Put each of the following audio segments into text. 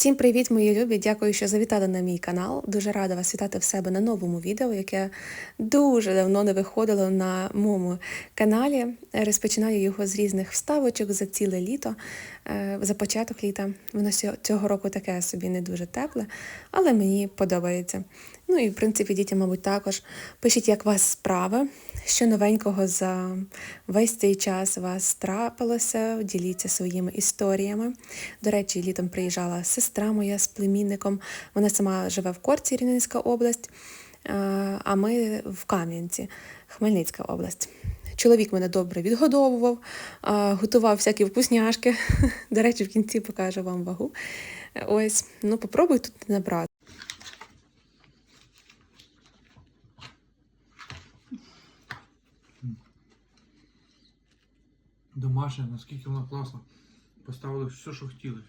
Всім привіт, мої любі! Дякую, що завітали на мій канал. Дуже рада вас вітати в себе на новому відео, яке дуже давно не виходило на моєму каналі. Розпочинаю його з різних вставочок за ціле літо, е, за початок літа. Воно цього року таке собі не дуже тепле, але мені подобається. Ну і в принципі, дітям, мабуть, також. Пишіть, як у вас справи, що новенького за весь цей час у вас трапилося, діліться своїми історіями. До речі, літом приїжджала сестра моя з племінником. Вона сама живе в Корці, Рівненська область, е, а ми в Кам'янці, Хмельницька область. Чоловік мене добре відгодовував, готував всякі вкусняшки. До речі, в кінці покажу вам вагу. Ось, ну попробуй тут набрати. Домашня, наскільки вона класна. Поставили все, що хотіли.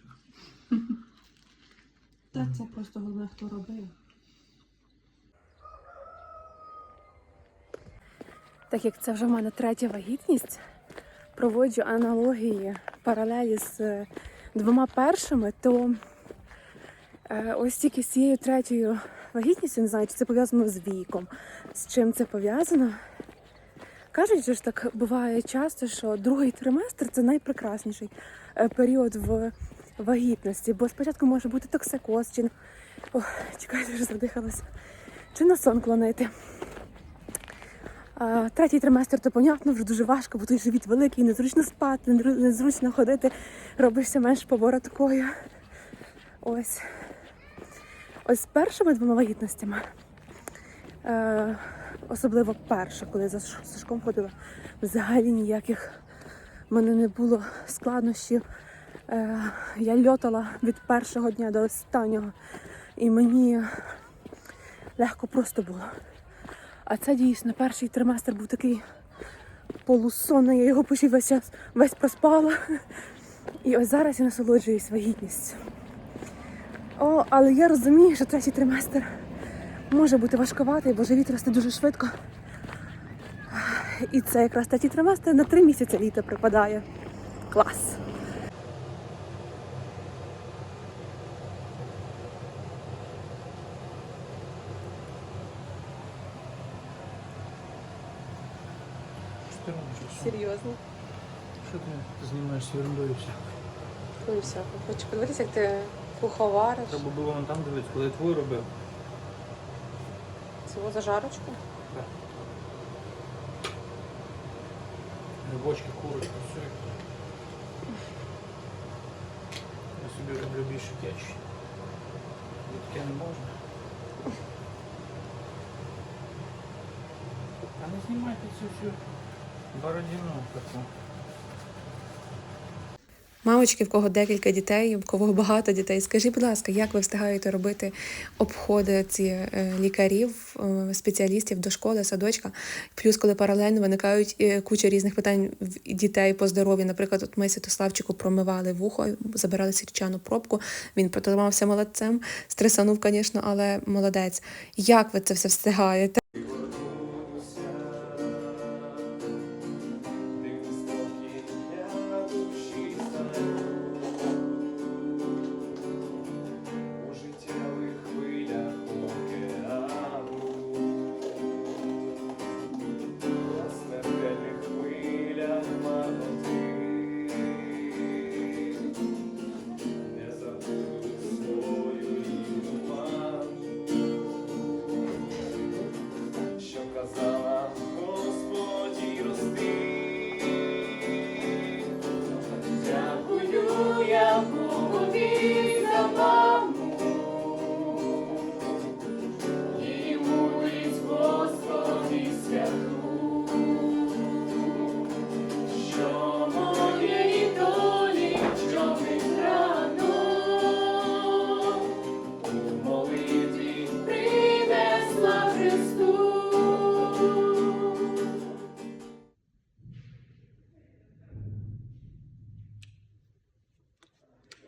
Та це просто головне, хто робив. Так як це вже в мене третя вагітність, проводжу аналогії, паралелі з е, двома першими, то е, ось тільки з цією третьою вагітністю, не знаю, чи це пов'язано з віком, з чим це пов'язано. Кажуть, що ж так буває часто, що другий триместр це найпрекрасніший е, період в вагітності, бо спочатку може бути токсикоз, чи Ох, чекайте, вже задихалася, чи на сон клонити. А, третій триместр, то понятно, вже дуже важко, бо той живіт великий, незручно спати, незручно ходити, робишся менш поворотковою. Ось. Ось з першими двома вагітностями. Е, особливо перша, коли за Сашком ходила, взагалі ніяких в мене не було складнощів. Е, я льотала від першого дня до останнього, і мені легко просто було. А це дійсно перший триместр був такий полусонний, я його почти весь весь проспала. І ось зараз я насолоджуюсь вагітністю. О, але я розумію, що третій триместр може бути важкуватий, бо живіт росте дуже швидко. І це якраз третій триместр на три місяці літа припадає. Клас! Серйозно? Що ти знімаєш з ерундою всякою? Ну і все. Хочу подивитися, як ти куховариш. Треба було вон там дивитися, коли я твою робив. Цього зажарочку. Так. Грибочки, курочка, все. Я собі роблю більше течі. Таке не можна. А не знімайте цю всю бородину таку. Мамочки, в кого декілька дітей, в кого багато дітей, скажіть, будь ласка, як ви встигаєте робити обходи ці е, лікарів, е, спеціалістів до школи, садочка? Плюс, коли паралельно виникають е, куча різних питань дітей по здоров'ю. Наприклад, от ми Святославчику промивали вухо, забирали сірчану пробку. Він протримався молодцем, стресанув, звісно, але молодець. Як ви це все встигаєте?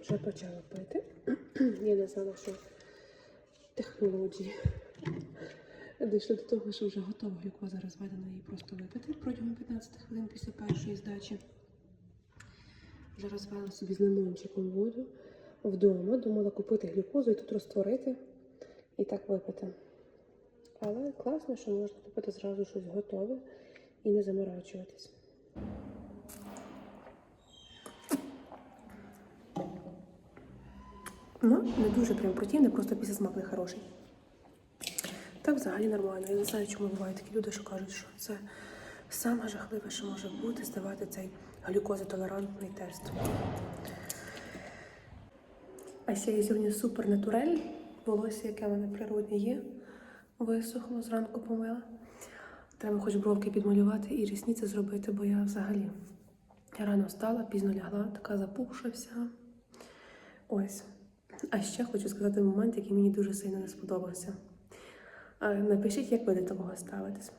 Вже почала пити. Я не знала, що технології дійшли до того, що вже готова глюкоза розведена її просто випити протягом 15 хвилин після першої здачі. Вже розвела собі з лимончиком воду. вдома, думала купити глюкозу і тут розтворити і так випити. Але класно, що можна купити зразу щось готове і не заморачуватись. Ну, не дуже прям противне, просто після смак не хороший. Так взагалі нормально. Я не знаю, чому бувають такі люди, що кажуть, що це саме жахливе, що може бути, здавати цей глюкозотолерантний тест. А ще є сьогодні супер натурель. Волосся, яке в мене природне є. Висохло, зранку помила. Треба хоч бровки підмалювати і рісниці зробити, бо я взагалі рано встала, пізно лягла, така запухша вся. Ось. А ще хочу сказати момент, який мені дуже сильно не сподобався. Напишіть, як ви до такого ставитесь.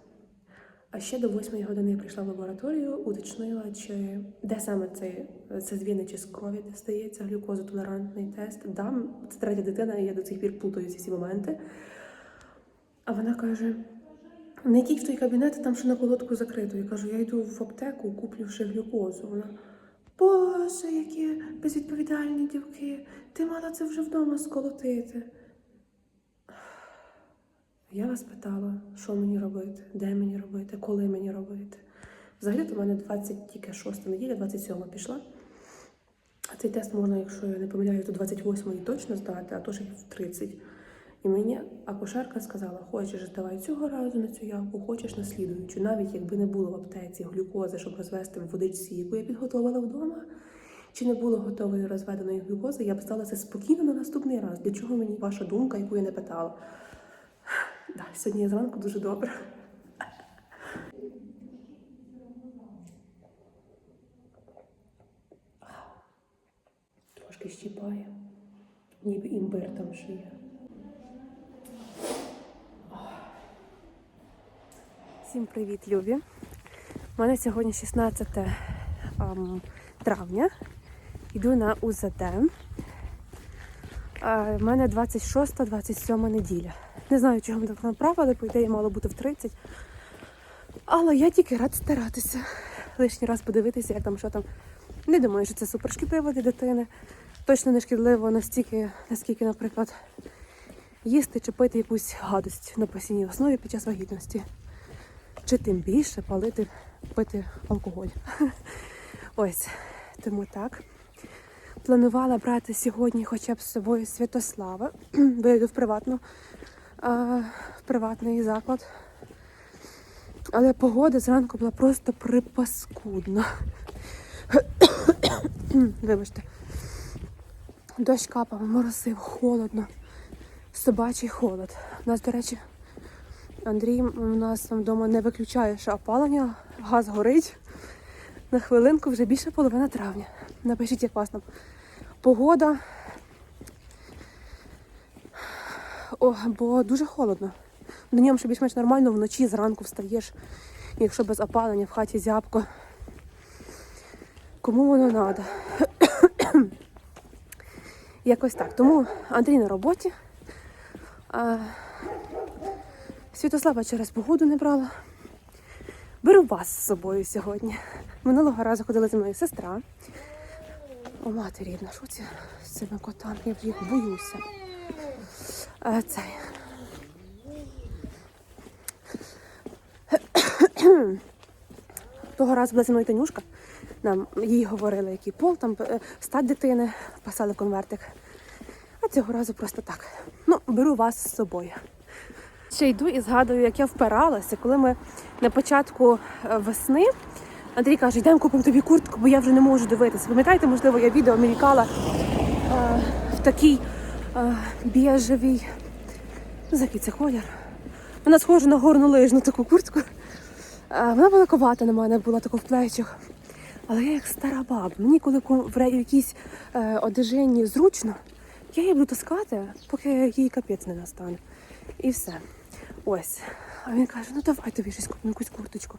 А ще до 8 години я прийшла в лабораторію, уточнила, чи де саме це, це з віни чи з крові де здається глюкозотолерантний тест. Да, це третя дитина, і я до цих пір плутаю ці всі моменти. А вона каже: не йдіть в той кабінет, там ще на колодку закрито. Я кажу, я йду в аптеку, куплю ще глюкозу. Вона. Боже, які безвідповідальні дівки, ти мала це вже вдома сколотити. Я вас питала, що мені робити, де мені робити, коли мені робити. Взагалі, то в мене 20, тільки 6 неділя, 27 пішла. А цей тест можна, якщо я не помиляюсь, до 28-ї точно здати, а то ще в 30. І мені акушерка сказала: хочеш здавай цього разу на цю явку, хочеш на слідуючу. Навіть якби не було в аптеці глюкози, щоб розвести в водичці, яку я підготувала вдома, чи не було готової розведеної глюкози, я б це спокійно на наступний раз. Для чого мені ваша думка, яку я не питала? Да, сьогодні я зранку дуже добре. Трошки щіпає, ніби імбир там ще є. Всім привіт, Любі. У мене сьогодні 16 ем, травня. Йду на УЗД. У мене 26-27 неділя. Не знаю, чого ми так направили, по ідеї мало бути в 30. Але я тільки рад старатися. Лишній раз подивитися, як там, що там. Не думаю, що це супер шкідливо для дитини. Точно не шкідливо настільки, наскільки, наприклад, їсти чи пити якусь гадость на постійній основі під час вагітності. Чи тим більше палити, пити алкоголь. Ось, тому так. Планувала брати сьогодні хоча б з собою Святослава, бо я йду в приватну а, в приватний заклад. Але погода зранку була просто припаскудна. Вибачте. Дощ капав, моросив, холодно. Собачий холод. У нас, до речі, Андрій у нас там вдома не виключає ще опалення, газ горить. На хвилинку вже більше половина травня. Напишіть, як вас там. Погода. О, бо дуже холодно. Ньому ще більш-менш нормально, вночі зранку встаєш, якщо без опалення в хаті зябко. Кому воно треба? Якось так. Тому Андрій на роботі. А, Святослава через погоду не брала. Беру вас з собою сьогодні. Минулого разу ходила зі мною сестра. О, мати рідна, що це з цими котами? Я їх боюся. А, цей. Того разу була зі мною Танюшка. Нам їй говорили, який пол, там е, стать дитини, писали конвертик. А цього разу просто так. Ну, беру вас з собою. Ще йду і згадую, як я впиралася, коли ми на початку е, весни Андрій каже, йдемо купимо тобі куртку, бо я вже не можу дивитися. Пам'ятаєте, можливо, я відео мелькала е, в такій е, біжевій. Ну, який це колір. Вона схожа на горнолижну таку куртку. Е, вона великовата на мене була таку в плечах. Але я як стара баба. Мені коли в якійсь е, одежині зручно, я її буду таскати, поки їй капець не настане. І все. Ось. А він каже: ну давай тобі щось купимо, якусь курточку.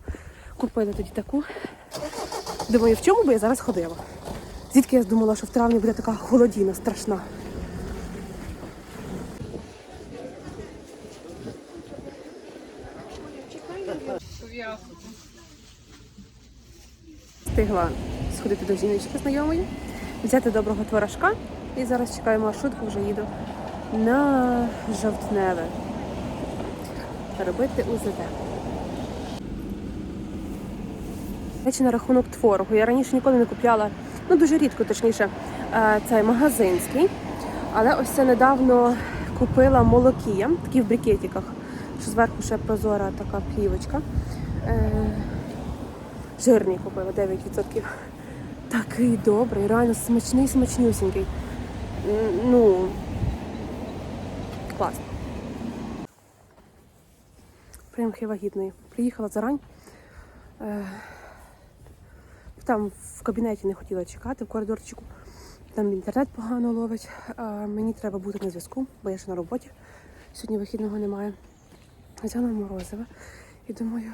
Купили тоді таку. Думаю, в чому би я зараз ходила? Звідки я думала, що в травні буде така холодіна страшна. Встигла сходити до жіночки знайомої, взяти доброго творожка І зараз чекаю маршрутку, вже їду на жовтневе. Робити УЗД. Речі на рахунок творогу. Я раніше ніколи не купляла, ну дуже рідко, точніше, е, цей магазинський. Але ось це недавно купила молокія, такі в брикетиках, що зверху ще прозора така плівочка. Е, жирний купила 9%. Такий добрий, реально смачний, смачнюсінький. Ну, класно. Примхи вагітної. Приїхала зарань. Там в кабінеті не хотіла чекати, в коридорчику. Там інтернет погано ловить. А мені треба бути на зв'язку, бо я ще на роботі. Сьогодні вихідного немає. Взяла морозиве. І думаю,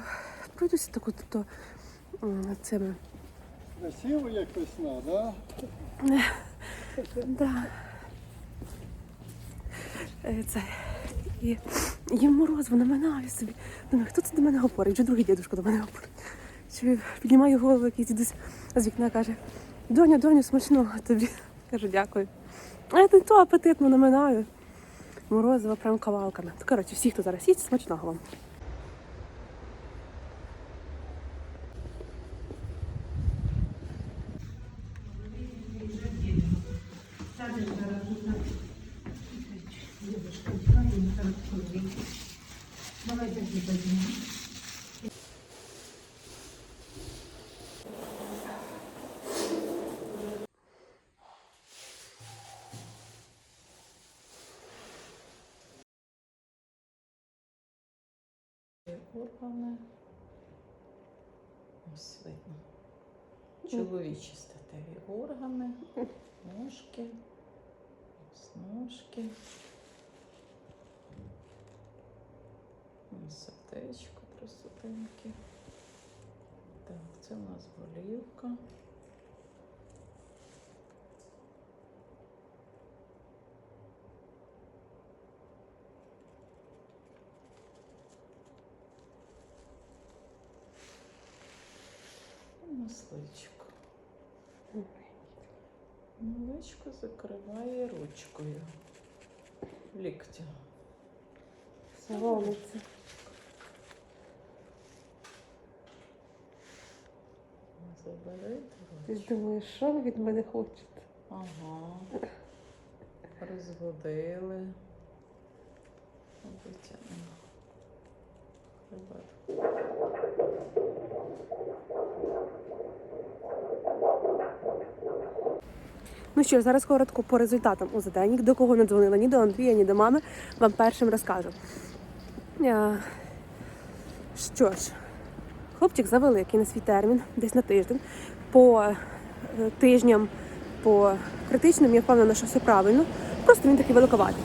пройдуся таку, тобто цими. Красиво, як весна, да? Да. Е, Це. І їм морозиво наминаю собі. Думаю, хто це до мене говорить? Вже другий дідушка до мене говорить. Піднімаю голову, якийсь дідусь з вікна каже: Доня, доню, смачного тобі. Кажу, дякую. А я то апетитно наминаю. Морозиво прям кавалками. Коротше, всі, хто зараз їсть, смачного вам. Органи. Ось видно. Чоловічі статеві органи, ножки, ось ножки. Сердечко присутеньке. Так, це у нас голівка. І Масличко. Масличко закриває ручкою. Ліктя. Соломиться. Заберете Ти думаєш, що ви від мене хочете? Ага. Розводили. Витягнемо. Хребет. Ну що ж, зараз коротко по результатам УЗД. Ні до кого не дзвонила, ні до Андрія, ні до мами. Вам першим розкажу. Що ж, хлопчик завеликий на свій термін, десь на тиждень. По е, тижням, по критичним, я впевнена, що все правильно. Просто він такий великоватий.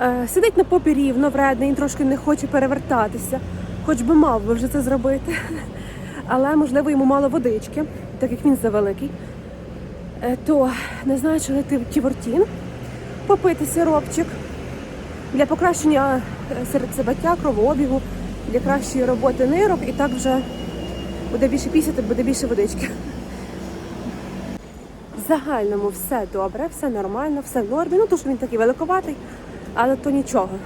Е, Сидить на попі рівно, вредний, трошки не хоче перевертатися, хоч би мав би вже це зробити. Але, можливо, йому мало водички, так як він завеликий. Е, то не знаю, чи лити в Тівортін, попити сиропчик для покращення е, серцебиття, кровообігу, для кращої роботи нирок, і так вже буде більше пісяти, буде більше водички. В загальному все добре, все нормально, все в нормі. Ну, то що він такий великоватий, але то нічого.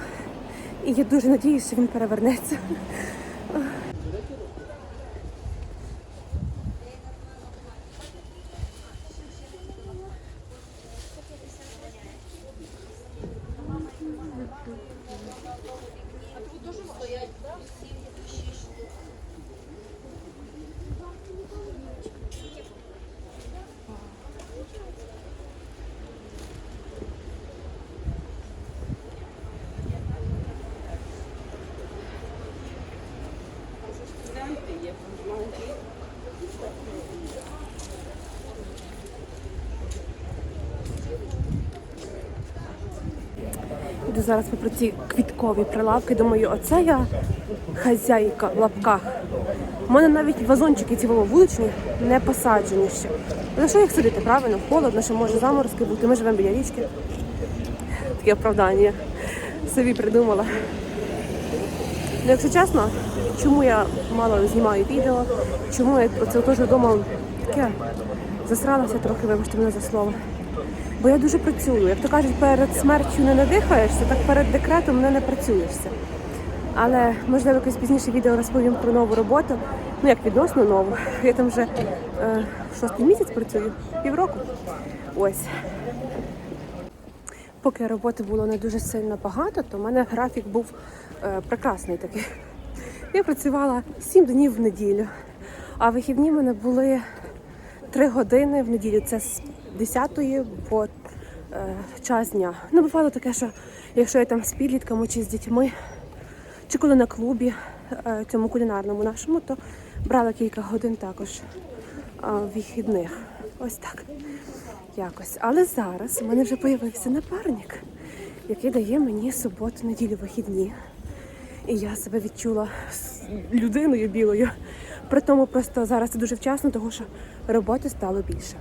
І я дуже надіюся, що він перевернеться. Іду зараз попри ці квіткові прилавки. Думаю, оце я хазяйка в лапках. У мене навіть вазончики ці вуличні не посаджені ще. За що їх садити? Правильно, холодно, що може заморозки бути. Ми живемо біля річки. Таке оправдання собі придумала. Ну, якщо чесно, чому я мало знімаю відео, чому я про це теж вдома таке засралася трохи, вибачте мене за слово. Бо я дуже працюю. Як то кажуть, перед смертю не надихаєшся, так перед декретом не напрацюєшся. Але можливо якось пізніше відео розповім про нову роботу. Ну як відносно нову. Я там вже е, шостий місяць працюю, півроку. Ось. Поки роботи було не дуже сильно багато, то в мене графік був е, прекрасний такий. Я працювала 7 днів в неділю, а вихідні в мене були 3 години в неділю. Це 10 по е, час дня. Ну, бувало таке, що якщо я там з підлітками чи з дітьми, чи коли на клубі е, цьому кулінарному нашому, то брала кілька годин також е, вихідних. Ось так. Якось. Але зараз у мене вже з'явився напарник, який дає мені суботу, неділю вихідні. І я себе відчула людиною білою. При тому просто зараз це дуже вчасно, тому що роботи стало більше.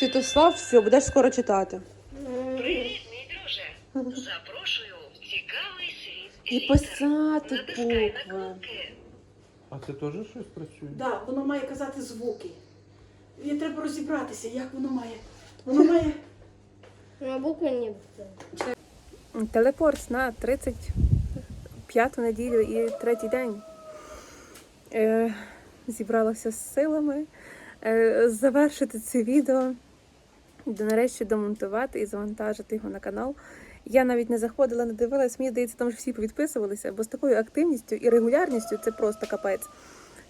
Святослав, все, будеш скоро читати. Привіт, мій друже. Запрошую в цікавий світ. І писати Натискай на букви. кнопки. А це теж щось працює? Да, воно має казати звуки. І треба розібратися, як воно має. Воно має. На буквы не. Телепорт на 35-ту неділю і третій день. Е, зібралася з силами е, завершити це відео, нарешті домонтувати і завантажити його на канал. Я навіть не заходила, не дивилась, мені здається, там ж всі повідписувалися, бо з такою активністю і регулярністю це просто капець.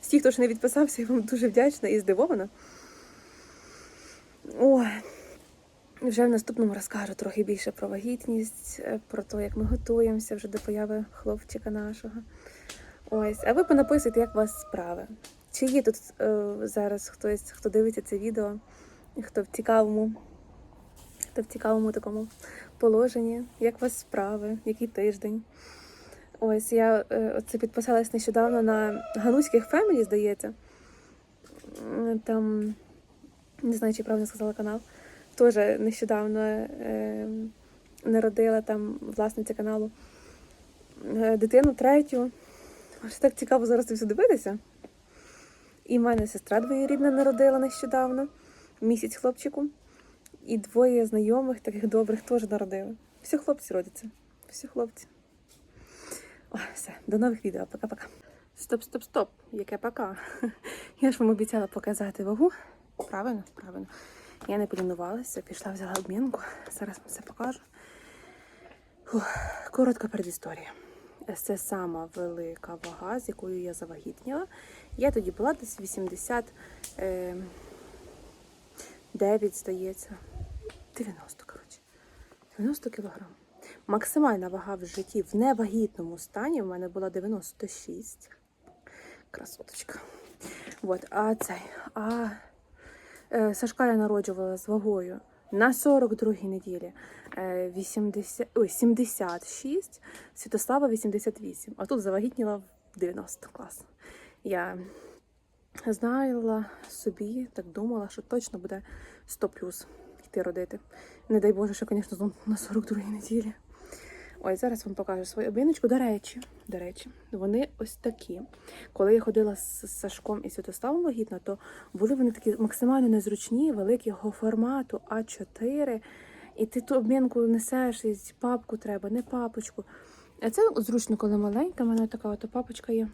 Всі, хто ж не відписався, я вам дуже вдячна і здивована. Ой, вже в наступному розкажу трохи більше про вагітність, е, про те, як ми готуємося вже до появи хлопчика нашого. Ось, а ви понаписуйте, як у вас справи. Чи є тут е, зараз хтось, хто дивиться це відео, хто в цікавому, хто в цікавому такому положенні, як у вас справи, який тиждень. Ось я е, оце підписалась нещодавно на Гануських Фемілі, здається. Там не знаю, чи правильно сказала канал. Теж нещодавно е, народила там власниця каналу е, дитину третю. Аж так цікаво зараз все дивитися. І в мене сестра двоєрідна народила нещодавно, місяць хлопчику. І двоє знайомих, таких добрих, теж народили. Всі хлопці родяться. Всі хлопці. Ой, все, до нових відео. Пока-пока. Стоп, стоп, стоп. Яке пока? Я ж вам обіцяла показати вагу. Правильно, правильно. Я не полінувалася, пішла, взяла обмінку. Зараз вам все покажу. Коротка передісторія. Це сама велика вага, з якою я завагітніла. Я тоді була десь 89, здається. 90, коротше. 90 кілограм. Максимальна вага в житті в невагітному стані в мене була 96. Красоточка. От, а цей. А е, Сашка я народжувала з вагою на 42-й неділі е, 80, ой, 76, Святослава 88, а тут завагітніла в 90 клас. Я знала собі, так думала, що точно буде 100 плюс йти родити. Не дай Боже, що, звісно, на 42-й неділі. Ой, зараз вам покажу свою обіночку. До речі, до речі, вони ось такі. Коли я ходила з Сашком і Святославом вагітна, то були вони такі максимально незручні, великого формату А4. І ти ту обмінку несеш, і папку треба, не папочку. А це зручно, коли маленька. У мене така от папочка є.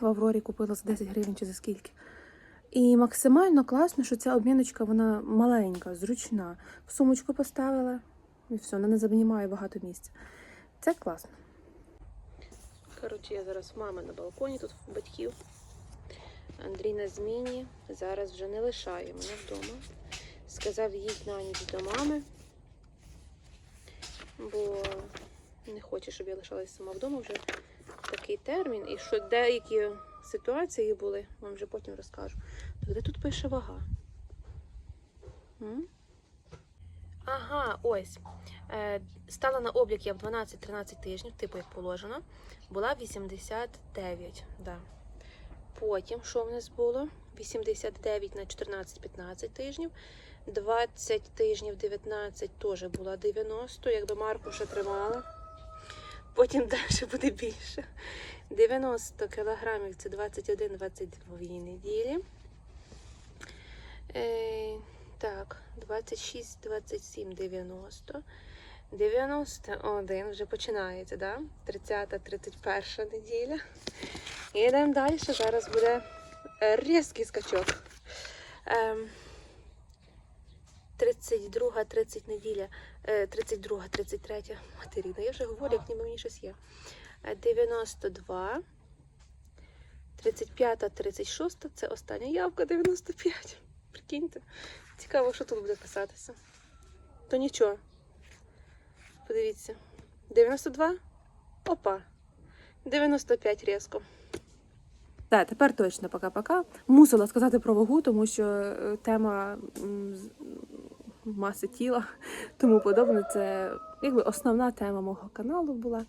В Аврорі купила за 10 гривень чи за скільки. І максимально класно, що ця обміночка вона маленька, зручна. В сумочку поставила і все, вона не займає багато місця. Це класно. Коротше, я зараз в мами на балконі, тут в батьків. Андрій на зміні. Зараз вже не лишає мене вдома. Сказав, їдь на ніч до мами, бо не хоче, щоб я лишалася сама вдома вже такий термін. І що деякі ситуації були, вам вже потім розкажу. То де тут пише вага? М? Ага, ось. Е, стала на облік я в 12-13 тижнів, типу як положено. Була 89. Да. Потім, що в нас було? 89 на 14-15 тижнів. 20 тижнів 19 теж була 90, якби марку ще тримала. Потім далі буде більше. 90 кілограмів це 21-22 неділі. Е, так, 26, 27, 90. 91 вже починається, да? 30, 31 неділя. І йдемо далі. Зараз буде різкий скачок. Ем, 32, 30 неділя, е, 32, 33. Матеріна, я вже говорю, як ніби мені щось є. Е, 92. 35, 36, це остання явка 95. Прикиньте. Цікаво, що тут буде писатися. То нічого. Подивіться. 92. Опа. 95 різко. Так, тепер точно пока-пока. Мусила сказати про вагу, тому що е, тема маси тіла, тому подобне. Це якби основна тема мого каналу була.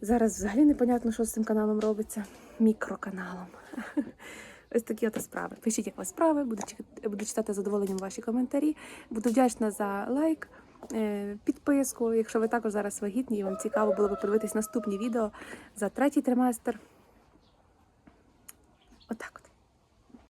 Зараз взагалі непонятно, що з цим каналом робиться. Мікроканалом. Ось такі от справи. Пишіть, як у вас справи, буду, читати задоволенням ваші коментарі. Буду вдячна за лайк, е, підписку. Якщо ви також зараз вагітні і вам цікаво було б подивитись наступні відео за третій триместр. Отак.